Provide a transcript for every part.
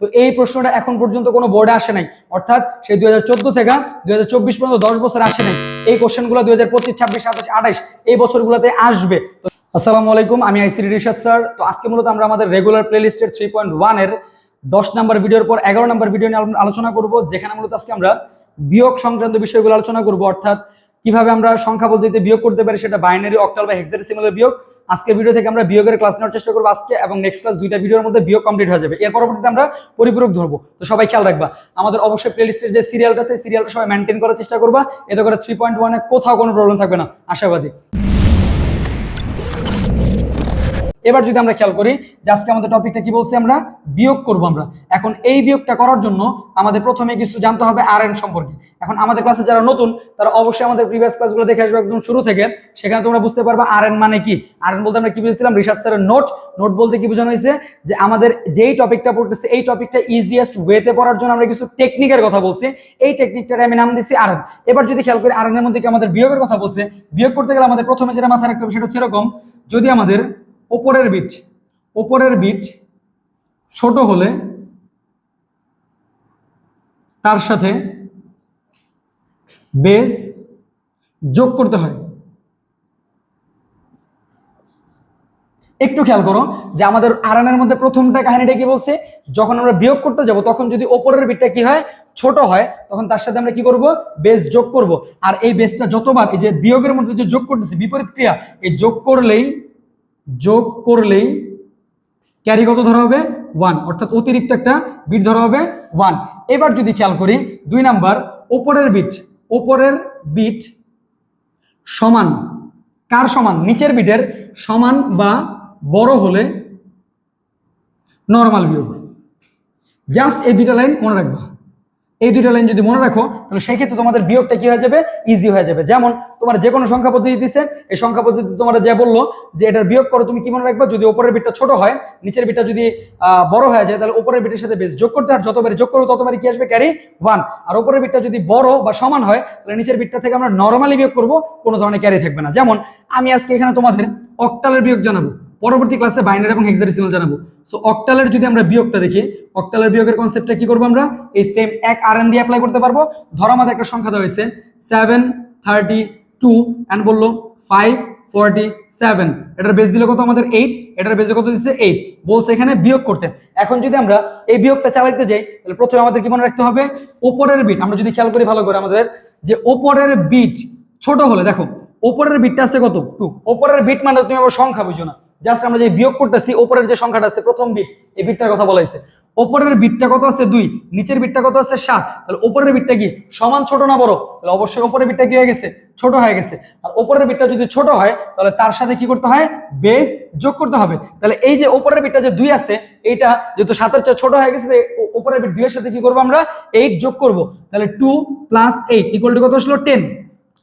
তো এই প্রশ্নটা এখন পর্যন্ত কোনো বোর্ডে আসে নাই। অর্থাৎ সেই দুই থেকে দুই হাজার চব্বিশ পর্যন্ত দশ বছর আসে নাই। এই কোশ্চেনগুলো দুই হাজার পঁচিশ, ছাব্বিশ, সাতাশ আঠাইশ এই বছরগুলোতে আসবে। তো আসসালামু আলাইকুম, আমি আইসিডি রিশাদ স্যার। তো আজকে মূলত আমরা আমাদের রেগুলার প্লেলিস্টের থ্রি পয়েন্ট ওয়ানের দশ নম্বর ভিডিওর পর এগারো নাম্বার ভিডিও নিয়ে আলোচনা করব, যেখানে মূলত আজকে আমরা বিয়োগ সংক্রান্ত বিষয়গুলো আলোচনা করব। অর্থাৎ কীভাবে আমরা সংখ্যা পদ্ধতিতে বিয়োগ করতে পারি সেটা বাইনারি অক্টাল বা হেক্সাডেসিমালের বিয়োগ আজকে ভিডিও থেকে আমরা বিয়োগের ক্লাস নেওয়ার চেষ্টা করব আজকে এবং নেক্সট ক্লাস দুইটা ভিডিওর মধ্যে বিয়োগ কমপ্লিট হয়ে যাবে। এর পরবর্তীতে আমরা পরিপূরক ধরবো। তো সবাই খেয়াল রাখবা, আমাদের অবশ্যই প্লেলিস্টের যে সিরিয়ালটা সেই সিরিয়ালটা সবাই মেনটেন করার চেষ্টা করবা। এতে করে থ্রি পয়েন্ট ওয়ানে কোথাও কোনো প্রবলেম থাকবে না। আশাবাদী। এবার যদি আমরা খেয়াল করি, যে আজকে আমাদের টপিকটা কি বলছি আমরা? বিয়োগ করব আমরা। এখন এই বিয়োগটা করার জন্য আমাদের প্রথমে কিছু জানতে হবে আর এন সম্পর্কে। এখন আমাদের ক্লাসে যারা নতুন, তারা অবশ্যই আমাদের প্রিভিয়াস ক্লাসগুলো দেখে আসবে একদম শুরু থেকে। সেখানে তোমরা বুঝতে পারবে আর এন মানে কি। আর এন বলতে আমরা কি বুঝেছিলাম? রিসার্চ স্যারের নোট নোট বলতে কি বোঝানো হয়েছে? যে আমাদের যেই টপিকটা পড়তেছে, এই টপিকটা ইজিয়েস্ট ওয়েতে পড়ার জন্য আমরা কিছু টেকনিকের কথা বলছি। এই টেকনিকটার আমি নাম দিচ্ছি আর এবার যদি খেয়াল করি আর এর মধ্যে কি আমাদের বিয়োগের কথা বলছে? বিয়োগ করতে গেলে আমাদের প্রথমে যেটা মাথায় রাখতে হবে সেটা হচ্ছে এরকম, যদি আমাদের ওপরের বিট ওপরের বিট ছোট হলে তার সাথে বেস যোগ করতে হয়। একটু খেয়াল করো যে আমাদের আরানের মধ্যে প্রথমটা কাহিনীটা কি বলছে? যখন আমরা বিয়োগ করতে যাব, তখন যদি ওপরের বিটটা কি হয়? ছোট হয়, তখন তার সাথে আমরা কি করব? বেস যোগ করব। আর এই বেসটা যতবার, এই যে বিয়োগের মধ্যে যে যোগ করতেছি, বিপরীত ক্রিয়া, এই যোগ করলেই যোগ করলেই ক্যারি কত ধরা হবে? ওয়ান অর্থাৎ অতিরিক্ত একটা বিট ধরা হবে ওয়ান এবার যদি খেয়াল করি, দুই নাম্বার ওপরের বিট ওপরের বিট সমান, কার সমান? নিচের বিটের সমান বা বড় হলে নর্মাল বিয়োগ। জাস্ট এই দুইটা লাইন মনে রাখবা। এই দুইটা লাইন যদি মনে রাখো, তাহলে সেই ক্ষেত্রে তোমাদের বিয়োগটা কি হয়ে যাবে? ইজি হয়ে যাবে। যেমন, তোমার যে কোনো সংখ্যা পদ্ধতি দিচ্ছে এই সংখ্যা পদ্ধতি তোমরা যে বলল, যে এটার বিয়োগ করো, তুমি কি মনে রাখবা? যদি ওপরের বিটটা ছোট হয়, নিচের বিটটা যদি বড় হয়ে যায়, তাহলে ওপরের বিটের সাথে বেশ যোগ করতে আর যতবারই যোগ করো ততবারই কি আসবে? ক্যারি ওয়ান আর ওপরের বিটটা যদি বড় বা সমান হয়, তাহলে নিচের বিটটা থেকে আমরা নর্মালি বিয়োগ করব, কোনো ধরনের ক্যারি থাকবে না। যেমন, আমি আজকে এখানে তোমাদের অক্টালের বিয়োগ জানাব। পরবর্তী ক্লাসে বাইনারি এবং হেক্সাডেসিমাল জানাব। সো অক্টালের যদি আমরা বিয়োগটা দেখি অক্টালের বিয়োগের কনসেপ্টটা কি করব আমরা? এই সেম এক আর এন দিয়ে অ্যাপ্লাই করতে পারব। ধরো আমাদের একটা সংখ্যা দেওয়া হয়েছে সেভেন থার্টি টু অ্যান্ড বলল ফাইভ ফোরটি সেভেন এটার বেস দিলে কত আমাদের? এইট এটার বেসে কত দিচ্ছে এইট বলছে এখানে বিয়োগ করতে। এখন যদি আমরা এই বিয়োগটা চালাইতে যাই, তাহলে প্রথমে আমাদের কি মনে রাখতে হবে? ওপরের বিট আমরা যদি খেয়াল করি ভালো করে আমাদের, যে ওপরের বিট ছোট হলে, দেখো, ওপরের বিটটা আছে কত? টু ওপরের বিট মানে তুমি আবার সংখ্যা বুঝো না। জাস্ট আমরা যে বিয়োগ করতেছি, ওপরের যে সংখ্যাটা আছে, প্রথম বিট এই বিটটার কথা বলা হয়েছে ওপরের বিটটা কত আছে? দুই। নিচের বিটটা কত আছে? সাত। তাহলে ওপরের বিটটা কি? সমান ছোট না বড়? তাহলে অবশ্যই ওপরের বিটটা কি হয়ে গেছে? ছোট হয়ে গেছে। আর ওপরের বিটটা যদি ছোট হয়, তাহলে তার সাথে কি করতে হয়? বেস যোগ করতে হবে। তাহলে এই যে ওপরের বিটটা যে দুই আছে, এইটা যেহেতু সাতের চেয়ে ছোট হয়ে গেছে ওপরের বিট দুইয়ের সাথে কি করব আমরা? এইট যোগ করব। তাহলে two plus eight equal to কত আসলো? টেন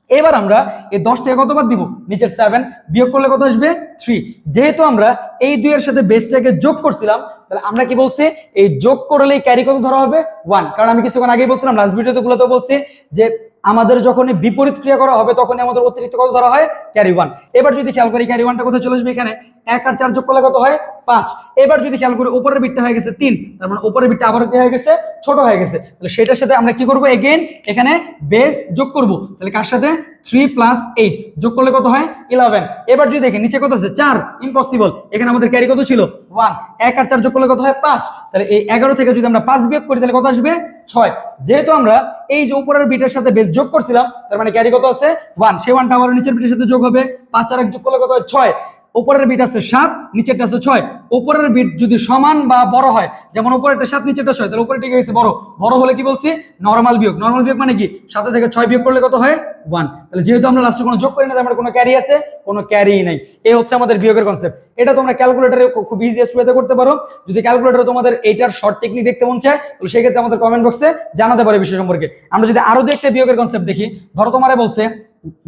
এবার আমরা এই দশ থেকে কত বাদ দিব? নিচের সেভেন বিয়োগ করলে কত আসবে? থ্রি যেহেতু আমরা এই দুইয়ের সাথে বেসটাকে যোগ করছিলাম, তাহলে আমরা কি বলছি? এই যোগ করলে ক্যারি কত ধরা হবে? ওয়ান কারণ আমি কিছুক্ষণ আগেই বলছিলাম লাস্ট ভিডিওতে গুলোতে বলছি যে আমাদের যখন বিপরীত ক্রিয়া করা হবে তখন আমাদের অতিরিক্ত কত ধরা হয়? ক্যারি ওয়ান এবার যদি খেয়াল করি ক্যারি ওয়ানটা কোথায় চলে আসবে? এখানে। এক আর চার যোগ করলে কত হয়? পাঁচ। এবার যদি খেয়াল করি, উপরের বিটটা হয়ে গেছে তিন, তার মানে উপরের বিটটা আবার কি হয়ে গেছে? ছোট হয়ে গেছে। তাহলে সেটার সাথে আমরা কি করব? এগেন এখানে বেস যোগ করব। তাহলে কার সাথে? থ্রি প্লাস এইট যোগ করলে কত হয়? ইলেভেন এবার যদি দেখেন নিচে কত আছে? চার। ইম্পসিবল এখানে আমাদের ক্যারি কত ছিল? ওয়ান এক আর চার যোগ করলে কত হয়? পাঁচ। তাহলে এই এগারো থেকে যদি আমরা পাঁচ বিয়োগ করি, তাহলে কত আসবে? ছয়। যেহেতু আমরা এই যে উপরের বিটের সাথে বেস যোগ করছিলাম, তার মানে ক্যারি কত আছে? ওয়ান সেই ওয়ানটা আবার নিচের বিটের সাথে যোগ হবে। পাঁচ আর এক যোগ করলে কত হয়? ছয়। উপরের বিট আছে সাত, নিচেরটা আছে ছয়। উপরের বিট যদি সমান বা বড় হয়, যেমন উপরেরটা সাত, নিচেরটা ছয়, তাহলে ঠিক গেছে বড়। বড় হলে কি বলছি? নর্মাল বিয়োগ। নর্মাল বিয়োগ মানে কি? সাথে থেকে ছয় বিয়োগ করলে কত হয়? ওয়ান তাহলে যেহেতু আমরা লাস্টে কোনো যোগ করি না, তার মানে কোনো ক্যারি আছে, কোনো ক্যারি নাই। এই হচ্ছে আমাদের বিয়োগের কনসেপ্ট এটা তোমরা ক্যালকুলেটারে খুব ইজিয়েস্ট ওয়েতে করতে পারো। যদি ক্যালকুলেটারে তোমাদের এইটার শর্ট টেকনিক দেখতে মন চায়, তাহলে সেক্ষেত্রে আমাদের কমেন্ট বক্সে জানাতে পারে বিষয় সম্পর্কে। আমরা যদি আরও দু একটা বিয়োগের কনসেপ্ট দেখি, ধরো তোমারে বলছে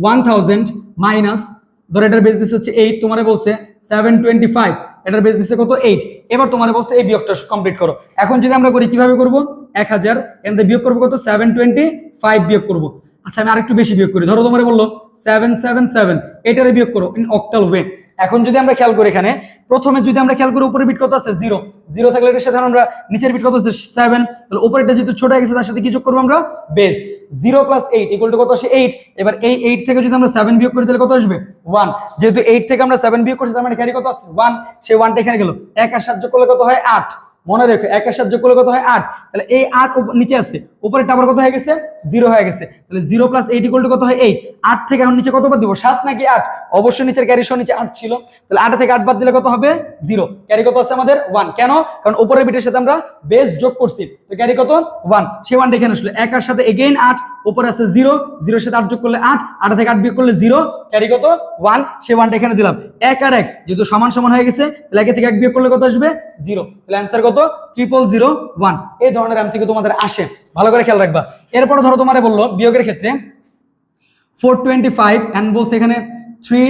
ওয়ান থাউজেন্ড মাইনাস ধরো এটার বেস দিচ্ছে হচ্ছে এইট তোমারে বলছে সেভেন টোয়েন্টি ফাইভ এটার বেস দিচ্ছে কত এইট এবার তোমার বলছে এই বিয়োগটা কমপ্লিট করো। এখন যদি আমরা করি, কীভাবে করব? এক হাজার এখান বিয়োগ করব কত? সেভেন টোয়েন্টি ফাইভ বিয়োগ করব। আচ্ছা আমি আরেকটু বেশি বিয়োগ করি। ধরো তোমার বলল সেভেন সেভেন সেভেন এটারে বিয়োগ করো ইন অক্টাল ওয়ে এখন যদি আমরা খেয়াল করি এখানে, প্রথমে যদি আমরা খেয়াল করি উপরে বিট কত আছে? জিরো জিরো থাকলে এটার সাথে আমরা নিচের বিট কত আছে? সেভেন তাহলে উপরেটা যেহেতু ছোট হয়ে গেছে, তার সাথে কি যোগ করব আমরা? Base zero plus eight equal to কত আসে? এইট এবার এই এইট থেকে যদি আমরা সেভেন বিয়োগ করি, তাহলে কত আসবে? ওয়ান যেহেতু এইট থেকে আমরা সেভেন বিয়োগ করছি, তার মানে ক্যারি কত আসছে ওয়ান সেই ওয়ানটা এখানে গেল। এক আর সাহায্য করলে কত হয়? আট। মনে রেখো এক আর সাহায্য করলে কত হয়? আট। তাহলে এই আট নিচে আছে। উপরেরটা আবার কত হয়ে গেছে? জিরো হয়ে গেছে। তাহলে zero plus eight equal to কত হয়? এইট আট থেকে এখন নিচে কত বাদ দিব? সাত নাকি আট? অবশ্যই নিচের ক্যারি সহ নিচে আট ছিল। তাহলে আট থেকে আট বাদ দিলে কত হবে? জিরো। ক্যারি কত আছে আমাদের? ওয়ান কেন? কারণ উপরের বিটের সাথে আমরা বেস যোগ করছি। তো ক্যারি কত? ওয়ান সে ওয়ানটা এখানে আসলো। একার সাথে এগেইন আট, উপরে আছে জিরো। জিরোর সাথে আট যোগ করলে আট আট থেকে আট বিয়োগ করলে জিরো। ক্যারি কত? ওয়ান সে ওয়ানটা এখানে দিলাম। এক আর এক, যেহেতু সমান সমান হয়ে গেছে, তাহলে একে থেকে এক বিয়োগ করলে কত আসবে? জিরো। তাহলে অ্যান্সার কত? ট্রিপল জিরো ওয়ান এই ধরনের এমসিকিউ তোমাদের আসে। ভালো করে খেয়াল রাখবা। এরপরে ধরো তোমারে বলল, বিয়োগের ক্ষেত্রে ফোর টোয়েন্টি ফাইভ অ্যান্ড বলছে এখানে থ্রি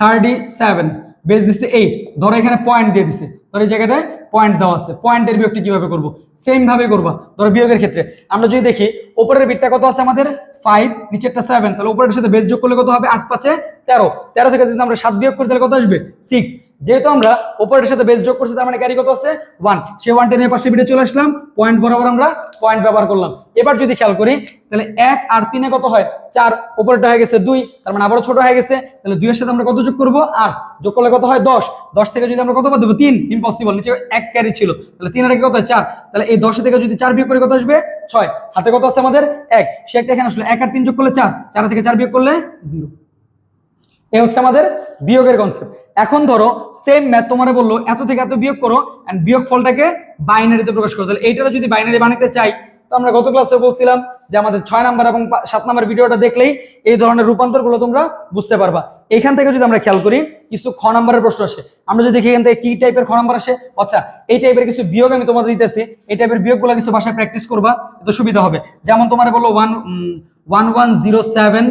থার্টি সেভেন বেস দিচ্ছে এইট ধরো এখানে পয়েন্ট দিয়ে দিছে। ধরো এই জায়গাটায় পয়েন্ট দেওয়া আছে। পয়েন্টের বিয়োগটি কীভাবে করব? সেম ভাবে করবা। ধরো বিয়োগের ক্ষেত্রে। আমরা যদি দেখি ওপরের বিটটা কত আছে আমাদের? ফাইভ নিচেরটা সেভেন তাহলে ওপরের সাথে বেস যোগ করলে কত হবে? আট পাঁচে তেরো। তেরো থেকে যদি আমরা সাত বিয়োগ করি, তাহলে কত আসবে? সিক্স যেহেতু আমরা উপরের সাথে বেস যোগ করছি, তার মানে ক্যারি কত আছে? ওয়ান সে ওয়ান টেনের পাশে বিটে চলে আসলাম। পয়েন্ট বরাবর আমরা পয়েন্ট ব্যবহার করলাম। এবার যদি খেয়াল করি, তাহলে এক আর তিনে কত হয়? চার। উপরেরটা হয়ে গেছে দুই, তার মানে আবারও ছোট হয়ে গেছে। তাহলে দুইয়ের সাথে আমরা কত যোগ করব? আট। যোগ করলে কত হয়? দশ। দশ থেকে যদি আমরা কত বাদ দেবো? তিন। ইম্পসিবল নিচে এক ক্যারি ছিল। তাহলে তিন আর কত হয়? চার। তাহলে এই দশ থেকে যদি চার বিয়োগ করে কত আসবে? ছয়। হাতে কত আছে আমাদের? এক। সে একটা এখানে আসলে এক আর তিন যোগ করলে চার। চার থেকে চার বিয়োগ করলে জিরো। এ হচ্ছে আমাদের বিয়োগের কনসেপ্ট এখন ধরো সেম ম্যাথ তোমারে বলল, এত থেকে এত বিয়োগ করো এন্ড বিয়োগ ফলটাকে বাইনারিতে প্রকাশ করো। তাহলে এইটারও যদি বাইনারি বানাতে চাই, তো আমরা গত ক্লাসে বলছিলাম যে আমাদের ছয় নাম্বার এবং সাত নাম্বার ভিডিওটা দেখলেই এই ধরনের রূপান্তরগুলো তোমরা বুঝতে পারবা। এখান থেকে যদি আমরা খেয়াল করি, কিছু খ নাম্বারের প্রশ্ন আসে। আমরা যদি দেখি এখান থেকে কি টাইপের খ নাম্বার আসে আচ্ছা এই টাইপের কিছু বিয়োগ আমি তোমাদের দিতেছি, এই টাইপের বিয়োগগুলো কিছু ভাষায় প্র্যাকটিস করবা তো সুবিধা হবে। যেমন তোমার বলল one one one zero seven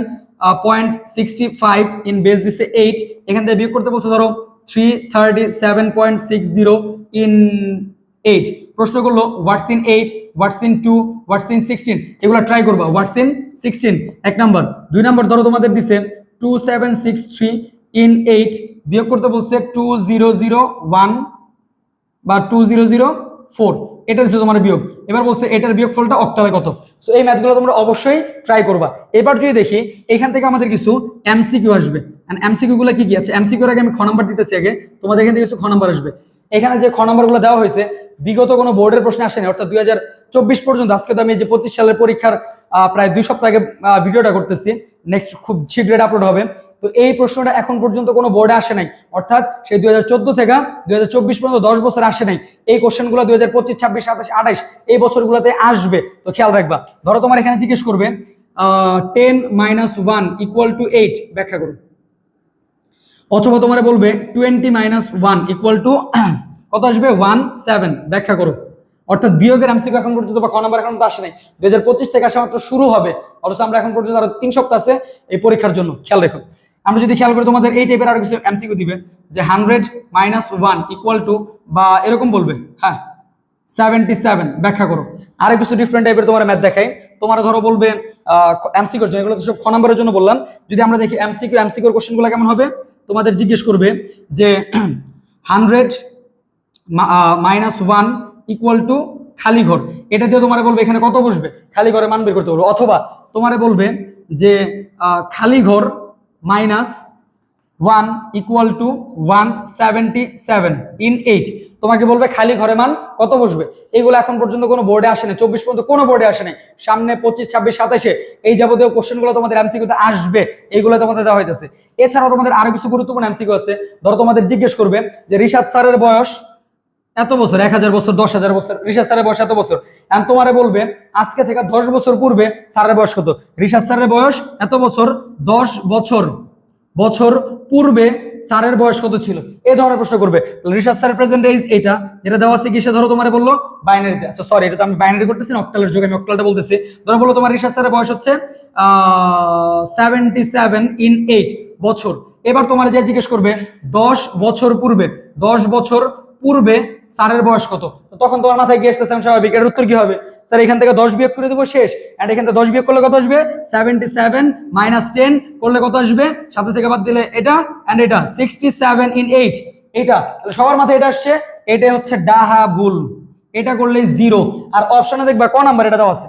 point sixty five in base দিছে এইট এখান থেকে বিয়োগ করতে বলছে ধরো three thirty seven point six zero in eight প্রশ্ন করল what's in eight what's in two what's in sixteen এগুলো ট্রাই করবা হোয়াটস ইন সিক্সটিন এক নাম্বার দুই নাম্বার ধরো তোমাদের দিছে two seven six three in eight বিয়োগ করতে বলছে টু জিরো জিরো ওয়ান বা টু জিরো জিরো ফোর এটা দিচ্ছে তোমার বিয়োগ। এবার বলছে এটার বিয়োগ ফলটা অক্টালে কত? সো এই ম্যাথগুলো তোমরা অবশ্যই ট্রাই করবা। এবার যদি দেখি, এখান থেকে আমাদের কিছু এমসিকিউ আসবে। এমসিকিউ গুলো কি কি আছে? এমসিকিউ আগে আমি খ নাম্বার দিতেছি আগে। তোমাদের এখান থেকে কিছু খ নাম্বার আসবে। এখানে যে খ নাম্বারগুলো দেওয়া হয়েছে, বিগত কোনো বোর্ডের প্রশ্ন আসেনি, অর্থাৎ দুই চব্বিশ পর্যন্ত। আজকে তো আমি যে পঁচিশ সালের পরীক্ষার প্রায় দুই সপ্তাহ আগে ভিডিওটা করতেছি। নেক্সট খুব শীঘ্রই আপলোড হবে। তো এই প্রশ্নটা এখন পর্যন্ত কোনো বোর্ডে আসে নাই। অর্থাৎ সেই দুই হাজার চোদ্দ থেকে দুই হাজার চব্বিশ পর্যন্ত দশ বছর আসে নাই। এই কোশ্চেনগুলো দুই হাজার পঁচিশ, ছাব্বিশ, সাতাশ আঠাইশ এই বছরগুলোতে আসবে। তো খেয়াল রাখবা। ধরো তোমার এখানে জিজ্ঞেস করবে ten minus one equal to eight ব্যাখ্যা করুন অথবা তোমার বলবে twenty minus one equal to কত আসবে? ওয়ান সেভেন ব্যাখ্যা করো। অর্থাৎ বিয়োগের এমসিকিউ এখন পর্যন্ত বা খ নাম্বার এখন আসে নাই। দুই হাজার পঁচিশ থেকে আসা মাত্র শুরু হবে। অথচ আমরা এখন পর্যন্ত আরও তিন সপ্তাহ আছে এই পরীক্ষার জন্য। খেয়াল রেখো। আমরা যদি খেয়াল করি তোমাদের এই টাইপের আরও কিছু এমসিকিউ দিবে, যে hundred minus one equal to বা এরকম বলবে হ্যাঁ সেভেন্টি সেভেন ব্যাখ্যা করো। আরও কিছু ডিফারেন্ট টাইপের তোমার ম্যাথ দেখাই। তোমার ধরো বলবে এমসিকিউর জন্য, এগুলো সব খ নাম্বারের জন্য বললাম। যদি আমরা দেখি এমসিকিউ এমসিকিউর কোশ্চেনগুলো কেমন হবে? তোমাদের জিজ্ঞেস করবে যে hundred minus one equal to খালি ঘর এটা দিয়ে তোমারে বলবে এখানে কত বসবে? খালি ঘরে মান বের করতে বলবে। অথবা তোমারে বলবে যে খালি ঘর minus one equal to one seventy seven in eight তোমাকে বলবে খালি ঘরে মান কত বসবে? এগুলো এখন পর্যন্ত কোনো বোর্ডে আসে না চব্বিশ পর্যন্ত কোনো বোর্ডে আসে নাই সামনে পঁচিশ, ছাব্বিশ, সাতাশে এই যাবতীয় কোশ্চেনগুলো তোমাদের এমসিকিউতে আসবে। এইগুলো তোমাদের দেওয়া হইতেছে। এছাড়াও তোমাদের আরও কিছু গুরুত্বপূর্ণ এমসিকিউ আছে। ধরো তোমাদের জিজ্ঞেস করবে যে রিশাদ স্যারের বয়স এত বছর, এক হাজার বছর, দশ হাজার বছর রিশাদ স্যারের বয়স এত বছর। এখন তোমারে বলবে, আজকে থেকে দশ বছর পূর্বে স্যারের বয়স কত? রিশাদ স্যারের বয়স এত বছর, দশ বছর। বছর পূর্বে স্যারের বয়স কত ছিল? এই ধরনের প্রশ্ন করবে। রিশাদ স্যারের প্রেজেন্ট এজ এটা যেটা দেওয়া আছে কিসে ধরো তোমার বলল? বাইনারিতে আচ্ছা সরি এটা তো আমি বাইনারি করতেছি না অক্টালের যুগে আমি অক্টালটা বলতেছি। ধরো বলল তোমার রিশাদ স্যারের বয়স হচ্ছে সেভেন্টি সেভেন ইন এইট বছর। এবার তোমার যে জিজ্ঞেস করবে, দশ বছর পূর্বে, দশ বছর পূর্বে স্যারের বয়স কত? তখন তোমার মাথায় গিয়ে আসতেছে স্বাভাবিক এর উত্তর কি হবে স্যার, এখান থেকে দশ বিয়োগ করে দেবো, শেষ। অ্যান্ড এখান থেকে দশ বিয়োগ করলে কত আসবে? সেভেন্টি সেভেন মাইনাস টেন করলে কত আসবে? সাথে থেকে বাদ দিলে এটা অ্যান্ড এটা সিক্সটি সেভেন ইন এইট এটা সবার মাথায় এটা আসছে এটা হচ্ছে ডাহা ভুল। এটা করলে জিরো আর অপশনে দেখবা, ক নাম্বার এটা দেওয়া আছে?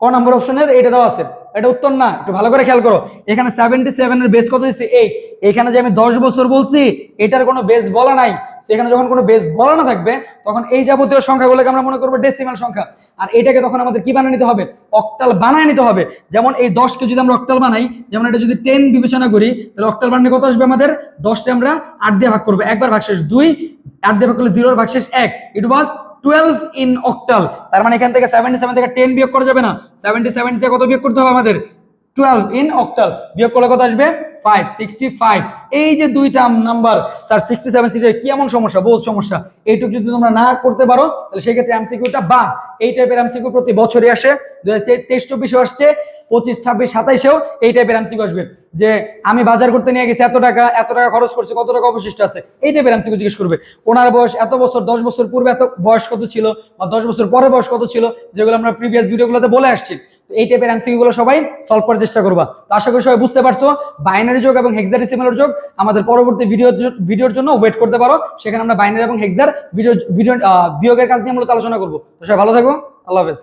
ক নাম্বার অপশনের এটা দেওয়া আছে। এটা উত্তর না, একটু ভালো করে খেয়াল করো। এখানে সেভেন্টি সেভেনের বেস কত দিচ্ছে? এইট এখানে যে আমি দশ বছর বলছি, এটার কোনো বেস বলা নাই। তো এখানে যখন কোনো বেস বলা না থাকবে, তখন এই যাবতীয় সংখ্যাগুলোকে আমরা মনে করব ডেসিমাল সংখ্যা। আর এটাকে তখন আমাদের কি বানিয়ে নিতে হবে? অক্টাল বানায় নিতে হবে। যেমন এই দশকে যদি আমরা অক্টাল বানাই, যেমন এটা যদি টেন বিবেচনা করি, তাহলে অক্টাল বানালে কত আসবে আমাদের? দশটা আমরা আট দিয়ে ভাগ করব। একবার ভাগশেষ দুই, আট দিয়ে ভাগ করলে জিরোর ভাগশেষ এক। It was twelve in octal তার মানে এখান থেকে সেভেন্টি সেভেন থেকে টেন বিয়োগ করা যাবে না। সেভেন্টি সেভেন থেকে কত বিয়োগ করতে হবে আমাদের? টুয়েলভ ইন অক্টাল বিয়োগ করলে কত আসবে? ফাইভ সিক্সটি ফাইভ এই যে দুইটা number sir sixty seven sixty কি এমন সমস্যা? বহুত সমস্যা। এইটুকু যদি তোমরা না করতে পারো, তাহলে সেই ক্ষেত্রে এমসিকিউটা বাদ। এই টাইপের এমসিকিউ প্রতি বছরই আসে। দু হাজার তেইশ চব্বিশে আসছে। পঁচিশ, ছাব্বিশ, সাতাইশেও এই টাইপের এমসিকিউ আসবে। যে আমি বাজার করতে নিয়ে গেছি এত টাকা এত টাকা খরচ করছি, কত টাকা অবশিষ্ট আছে? এই টাইপের এমসিকিউ জিজ্ঞেস করবে। ওনার বয়স এত বছর, দশ বছর পূর্বে এত বয়স কত ছিল, বা দশ বছর পরে বয়স কত ছিল, যেগুলো আমরা প্রিভিয়াস ভিডিওগুলোতে বলে আসছি। এই টাইপের এমসিকিউ গুলো সবাই সলভ করার চেষ্টা করবা। তো আশা করি সবাই বুঝতে পারছ বাইনারি যোগ এবং হেক্সাডেসিমালের যোগ আমাদের পরবর্তী ভিডিও ভিডিওর জন্য ওয়েট করতে পারো। সেখানে আমরা বাইনারি এবং হেক্সার ভিডিও ভিডিও বিয়োগের কাজ নিয়ে মূলত আলোচনা করব। সবাই ভালো থাকো, আল্লাহ হাফেজ।